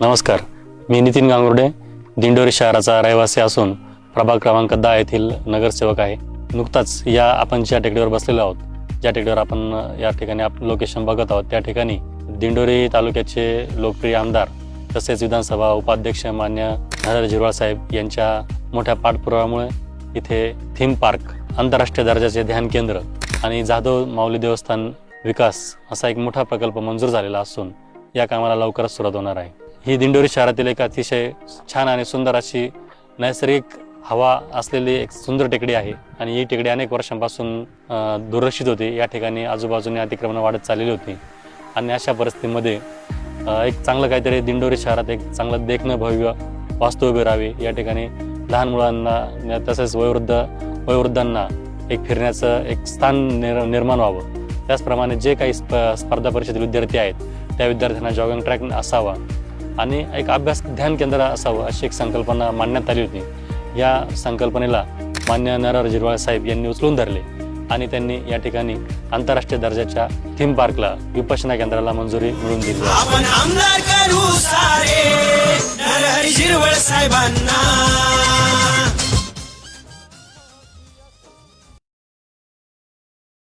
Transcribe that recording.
नमस्कार. मी नितीन गांगुर्डे दिंडोरी शहराचा रहिवासी असून प्रभाग क्रमांक दहा येथील नगरसेवक आहे. नुकताच या आपण ज्या टेकडीवर बसलेलो आहोत ज्या टेकडीवर आपण या ठिकाणी आप लोकेशन बघत आहोत त्या ठिकाणी दिंडोरी तालुक्याचे लोकप्रिय आमदार तसेच विधानसभा उपाध्यक्ष मान्य नरेंद्र जिरवाळ साहेब यांच्या मोठ्या पाठपुराव्यामुळे इथे थीम पार्क आंतरराष्ट्रीय दर्जाचे ध्यान केंद्र आणि जाधव माऊली देवस्थान विकास असा एक मोठा प्रकल्प मंजूर झालेला असून या कामाला लवकरच सुरुवात होणार आहे. ही दिंडोरी शहरातील एक अतिशय छान आणि सुंदर अशी नैसर्गिक हवा असलेली एक सुंदर टेकडी आहे. आणि ही टेकडी अनेक वर्षांपासून दुर्लक्षित होती. या ठिकाणी आजूबाजूने अतिक्रमण वाढत चाललेली होती. आणि अशा परिस्थितीमध्ये एक चांगलं काहीतरी दिंडोरी शहरात एक चांगलं देखणं भव्य वास्तू उभे राहावी. या ठिकाणी लहान मुलांना तसेच वयोवृद्ध वयोवृद्धांना एक फिरण्याचं एक स्थान निर निर्माण व्हावं. त्याचप्रमाणे जे काही स्प स्पर्धा परिषदेतील विद्यार्थी आहेत त्या विद्यार्थ्यांना जॉगिंग ट्रॅक असावा. आणि एक अभ्यास ध्यान केंद्र असावं अशी एक संकल्पना मांडण्यात आली होती. या संकल्पनेला मान्य नरहर जिरवाळ साहेब यांनी उचलून धरले आणि त्यांनी या ठिकाणी आंतरराष्ट्रीय दर्जाच्या थीम पार्कला विपशना केंद्राला मंजुरी मिळवून दिली.